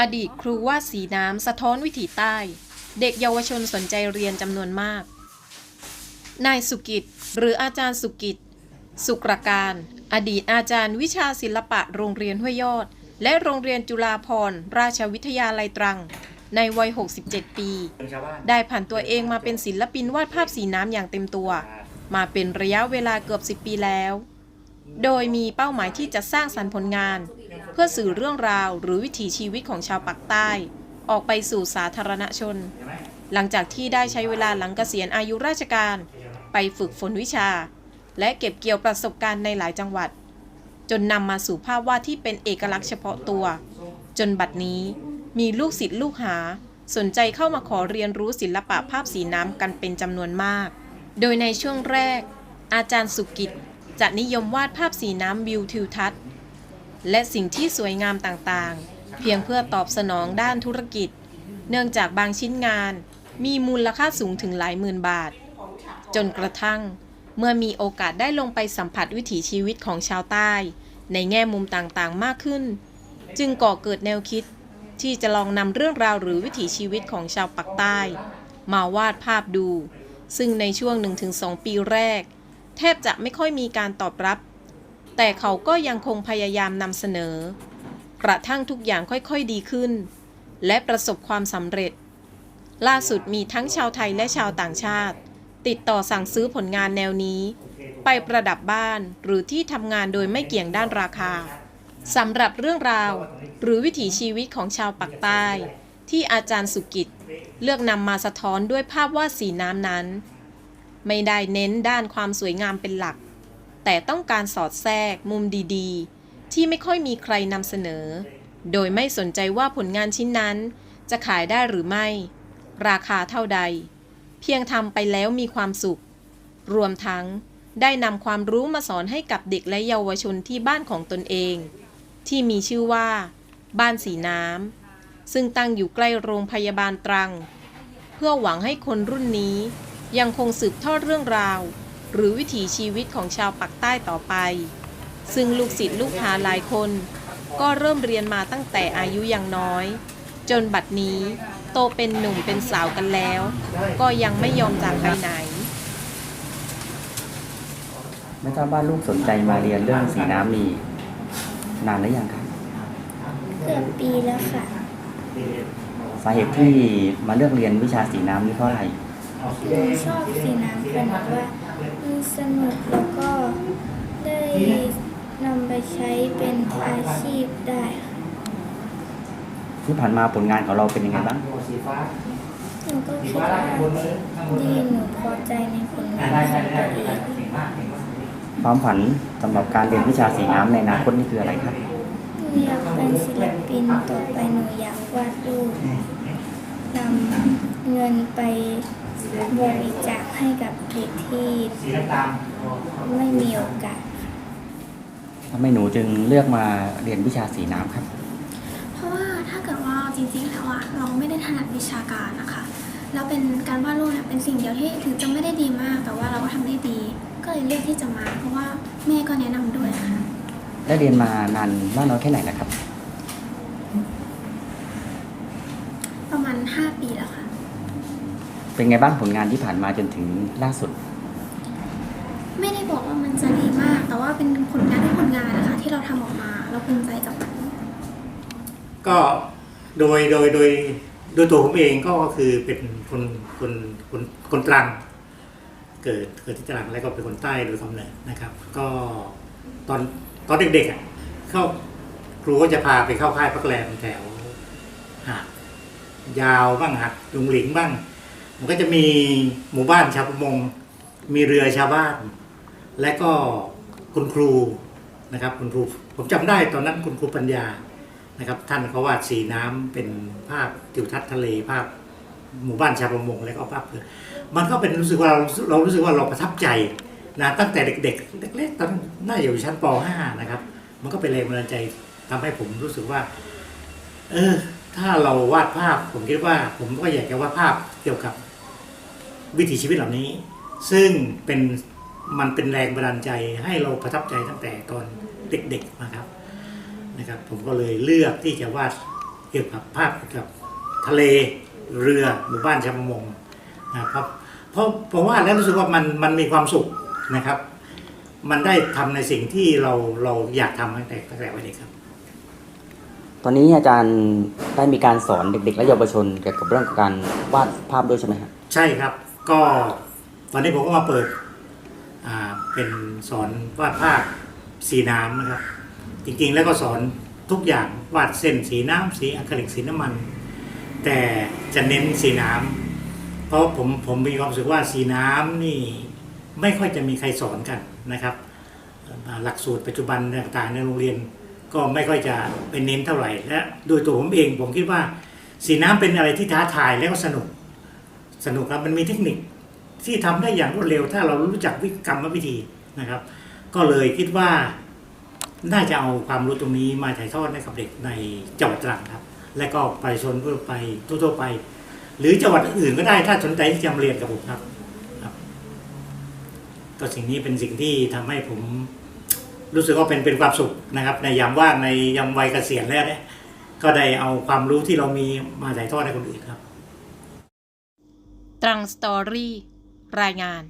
อดีตครูวาดสีน้ำสะท้อนวิถีใต้ เด็กเยาวชนสนใจเรียนจำนวนมาก นายสุกิจหรืออาจารย์สุกิจ สุกรการ อดีตอาจารย์วิชาศิลปะโรงเรียนห้วยยอด และโรงเรียนจุฬาภรณ์ราชวิทยาลัยตรัง ในวัย 67 ปี ได้ผ่านตัวเองมาเป็นศิลปินวาดภาพสีน้ำอย่างเต็มตัว มาเป็นระยะเวลาเกือบ 10 ปีแล้ว โดยมีเป้าหมายที่จะสร้างสรรค์ผลงาน เพื่อสื่อเรื่องราวหรือวิถีชีวิตของชาวปากใต้ ออกไปสู่สาธารณชนเห็นไหมหลังจากที่ได้ใช้เวลาหลังเกษียณอายุราชการ ไปฝึกฝนวิชา และเก็บเกี่ยวประสบการณ์ในหลายจังหวัด จนนำมาสู่ภาพวาดที่เป็นเอกลักษณ์เฉพาะตัว จนบัดนี้มีลูกศิษย์ลูกหา สนใจเข้ามาขอเรียนรู้ศิลปะภาพสีน้ำกันเป็นจำนวนมาก โดยในช่วงแรก อาจารย์สุกิจจะนิยมวาดภาพสีน้ำวิวทิวทัศน์ และสิ่งที่สวยงามต่างๆ เพียงเพื่อตอบสนองด้านธุรกิจ เนื่องจากบางชิ้นงานมีมูลค่าสูงถึงหลายหมื่นบาท จนกระทั่ง เมื่อมีโอกาสได้ลงไปสัมผัสวิถีชีวิตของชาวใต้ ในแง่มุมต่างๆมากขึ้น จึงก่อเกิดแนวคิดที่จะลองนำเรื่องราวหรือวิถีชีวิตของชาวปักใต้ มาวาดภาพดู ซึ่งในช่วง 1-2 ปีแรก แทบจะไม่ค่อยมีการตอบรับ แต่เขาก็ยังคงพยายามนำเสนอ กระทั่งทุกอย่างค่อยๆดีขึ้น และประสบความสำเร็จ ล่าสุดมีทั้งชาวไทยและชาวต่างชาติ ติดต่อสั่งซื้อผลงานแนวนี้ ไปประดับบ้านหรือที่ทำงานโดยไม่เกี่ยงด้านราคาสำหรับเรื่องราว หรือวิถีชีวิตของชาวปักใต้ ที่อาจารย์สุกิจ เลือกนำมาสะท้อนด้วยภาพวาดสีน้ำนั้น ไม่ได้เน้นด้านความสวยงามเป็นหลัก แต่ต้องการสอดแทรกมุมดีๆ ที่ไม่ค่อยมีใครนำเสนอ โดยไม่สนใจว่าผลงานชิ้นนั้น จะขายได้หรือไม่ ราคาเท่าใด เพียงทำไปแล้วมีความสุข รวมทั้งได้นำความรู้มาสอนให้กับเด็กและเยาวชนที่บ้านของตนเอง ที่มีชื่อว่า บ้านสีน้ำซึ่งตั้งอยู่ใกล้โรงพยาบาลตรัง เพื่อหวังให้คนรุ่นนี้ยังคงสืบทอดเรื่องราว หรือวิถีชีวิตของชาวปักใต้ต่อไป ซึ่งลูกศิษย์ลูกหาหลายคน ก็เริ่มเรียนมาตั้งแต่อายุยังน้อย จนบัดนี้โตเป็นหนุ่มเป็นสาวกันแล้ว ก็ยังไม่ยอมจากไปไหนไม่ทราบว่าลูกสนใจมาเรียนเรื่องสีน้ำนี่นานหรือยังครับเกือบปีแล้วค่ะ สาเหตุที่มาเลือกเรียนวิชาสีน้ำนี่เพราะอะไรหนูชอบสีน้ำค่ะหนูว่า มันสนุกแล้วก็ได้นำไปใช้เป็นอาชีพได้ค่ะที่ผ่านมาผลงานของเราเป็นยังไงบ้าง หนูก็คิดว่าดีหนูพอใจในผลงานของตัวเองความฝันสำหรับการเรียนวิชาสีน้ำในอนาคตนี่คืออะไรครับ หนูอยากเป็นศิลปินต่อไปหนูอยากวาดรูปนำเงินไป บริจาคให้กับเด็กที่ไม่มีโอกาสทำไมหนูจึงเลือกมาเรียนวิชาสีน้ำครับ เพราะว่าถ้าเกิดว่าจริงๆแล้วอะเราไม่ได้ถนัดวิชาการนะคะแล้วเป็นการวาดรูปเนี่ยเป็นสิ่งเดียวที่ถึงจะไม่ได้ดีมาก แต่ว่าเราก็ทำได้ดี ก็เลยเลือกที่จะมา เพราะว่าแม่ก็แนะนำด้วยค่ะ ได้เรียนมานานมากน้อยแค่ไหนนะครับ ประมาณ 5 ปีแล้วค่ะ เป็นไงบ้างผลงานที่ผ่านมาจนถึงล่าสุด ไม่ได้บอกว่ามันจะดีมาก แต่ว่าเป็นผลงานทุกผลงานนะคะ ที่เราทำออกมาเราภูมิใจกับมันก็โดยโดยโดยโดยตัวผมเองก็คือเป็นคนคนคนคนตรัง เกิดเกิดที่ตรังแล้วก็เป็นคนใต้โดยกำเนิดนะครับ ก็ตอนตอนเด็กๆอะเข้าครูก็จะพาไปเข้าค่ายพักแรมแถวหาดยาวบ้างหาดลุงหลิงบ้าง มันก็จะมีหมู่บ้านชาวประมง มีเรือชาวบ้าน และก็คุณครูนะครับคุณครูผมจำได้ตอนนั้นคุณครูปัญญานะครับ ท่านเขาวาดสีน้ำเป็นภาพทิวทัศน์ทะเลภาพหมู่บ้านชาวประมงแล้วก็ภาพเรือมันก็เป็นรู้สึกว่าเราเรารู้สึกว่าเราประทับใจนะตั้งแต่เด็กๆเล็กๆตอนน่าอยู่ชั้นป .5 นะครับ มันก็เป็นแรงบันดาลใจทำให้ผมรู้สึกว่า เออ ถ้าเราวาดภาพ ผมคิดว่า ผมก็อยากจะวาดภาพเกี่ยวกับ วิถีชีวิตเหล่านี้ ซึ่งเป็นมันเป็นแรงบันดาลใจให้เราประทับใจตั้งแต่ตอนเด็กๆนะครับนะครับ ผมก็เลยเลือกที่จะวาดเกี่ยวกับภาพเกี่ยวกับทะเลเรือหมู่บ้านชาวประมงนะครับ เพราะเพราะว่าแล้วรู้สึกว่ามันมันมีความสุขนะครับ มันได้ทำในสิ่งที่เราเราอยากทำตั้งแต่ตั้งแต่วัยเด็กครับ ตอนนี้อาจารย์ได้มีการสอนเด็กๆ และเยาวชนเกี่ยวกับเรื่องของการวาดภาพด้วยใช่ไหมครับใช่ครับ ก็ตอนนี้ผมก็มาเปิดอ่าเป็นสอนวาดภาพสีน้ำนะครับ จริงๆแล้วก็สอนทุกอย่างวาดเส้นสีน้ำสีอะคริลิกสีน้ำมัน แต่จะเน้นสีน้ำเพราะผมผมมีความรู้สึกว่าสีน้ำนี่ไม่ค่อยจะมีใครสอนกันนะครับ หลักสูตรปัจจุบันต่างๆในโรงเรียนก็ไม่ค่อยจะเป็นเน้นเท่าไหร่และโดยตัวผมเองผมคิดว่าสีน้ำเป็นอะไรที่ท้าทายและก็สนุก สนุกครับมันมีเทคนิคที่ทำได้อย่างรวดเร็ว ถ้าเรารู้จักวิกรรมวิธีนะครับ ก็เลยคิดว่าน่าจะเอาความรู้ตรงนี้มาถ่ายทอดให้กับเด็กในจังหวัดตรังครับ และก็ประชาชนทั่วไปทั่วๆไป หรือจังหวัดอื่นก็ได้ถ้าสนใจที่จะมาเรียนกับผมครับก็สิ่งนี้เป็นสิ่งที่ทำให้ผมรู้สึกว่าเป็นเป็นความสุขนะครับ ในยามว่างในยามวัยเกษียณแล้วเนี่ยก็ได้เอาความรู้ที่เรามีมาถ่ายทอดให้คนอื่นครับ ตรังสตอรี่ รายงาน